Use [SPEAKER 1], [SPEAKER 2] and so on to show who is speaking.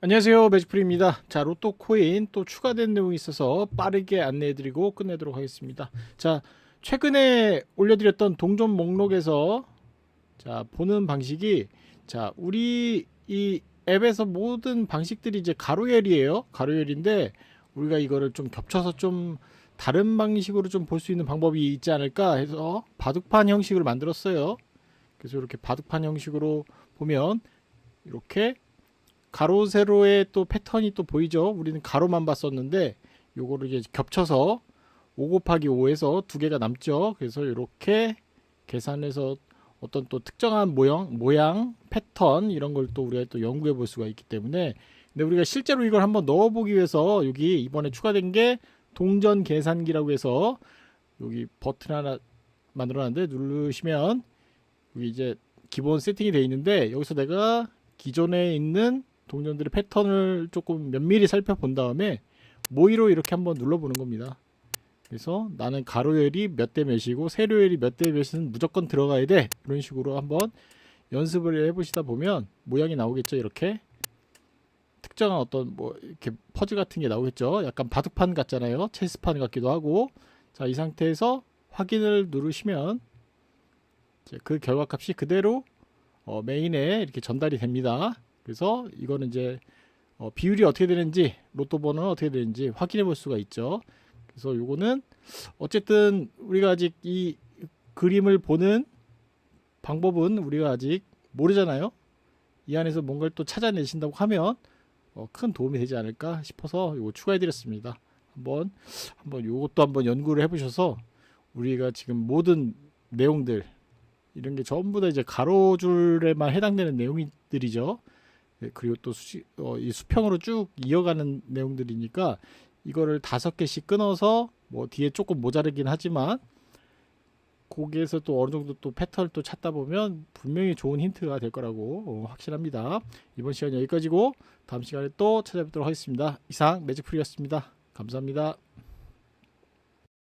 [SPEAKER 1] 안녕하세요. 매직프리입니다. 자 로또 코인 또 추가된 내용이 있어서 빠르게 안내해드리고 끝내도록 하겠습니다. 자 최근에 올려드렸던 동전 목록에서 자 보는 방식이 자 우리 이 앱에서 모든 방식들이 이제 가로열이에요. 가로열인데 우리가 이거를 좀 겹쳐서 좀 다른 방식으로 좀 볼 수 있는 방법이 있지 않을까 해서 바둑판 형식으로 만들었어요. 그래서 이렇게 바둑판 형식으로 보면 이렇게 가로 세로의 또 패턴이 또 보이죠. 우리는 가로만 봤었는데 요거를 이제 겹쳐서 5 곱하기 5에서 두 개가 남죠. 그래서 이렇게 계산해서 어떤 또 특정한 모양, 모양, 패턴 이런 걸 또 우리가 또 연구해 볼 수가 있기 때문에 근데 우리가 실제로 이걸 한번 넣어 보기 위해서 여기 이번에 추가된 게 동전 계산기라고 해서 여기 버튼 하나 만들어 놨는데 누르시면 여기 이제 기본 세팅이 돼 있는데 여기서 내가 기존에 있는 동전들의 패턴을 조금 면밀히 살펴본 다음에 모의로 이렇게 한번 눌러보는 겁니다. 그래서 나는 가로열이 몇 대 몇이고 세로열이 몇 대 몇은 무조건 들어가야 돼. 이런 식으로 한번 연습을 해보시다 보면 모양이 나오겠죠. 이렇게 특정한 어떤 뭐 이렇게 퍼즐 같은 게 나오겠죠. 약간 바둑판 같잖아요. 체스판 같기도 하고 자 이 상태에서 확인을 누르시면 그 결과값이 그대로 어, 메인에 이렇게 전달이 됩니다. 그래서 이거는 이제 어, 비율이 어떻게 되는지 로또 번호는 어떻게 되는지 확인해 볼 수가 있죠. 그래서 요거는 어쨌든 우리가 아직 이 그림을 보는 방법은 우리가 아직 모르잖아요. 이 안에서 뭔가를 또 찾아내신다고 하면 어, 큰 도움이 되지 않을까 싶어서 요거 추가해 드렸습니다. 한번 한번 요것도 한번 연구를 해 보셔서 우리가 지금 모든 내용들 이런 게 전부 다 이제 가로줄에만 해당되는 내용들이죠. 네, 그리고 또 수, 어, 이 수평으로 쭉 이어가는 내용들이니까 이거를 다섯 개씩 끊어서 뭐 뒤에 조금 모자르긴 하지만 거기에서 또 어느 정도 또 패턴을 또 찾다 보면 분명히 좋은 힌트가 될 거라고 어, 확실합니다. 이번 시간 여기까지고 다음 시간에 또 찾아뵙도록 하겠습니다. 이상 매직풀이었습니다. 감사합니다.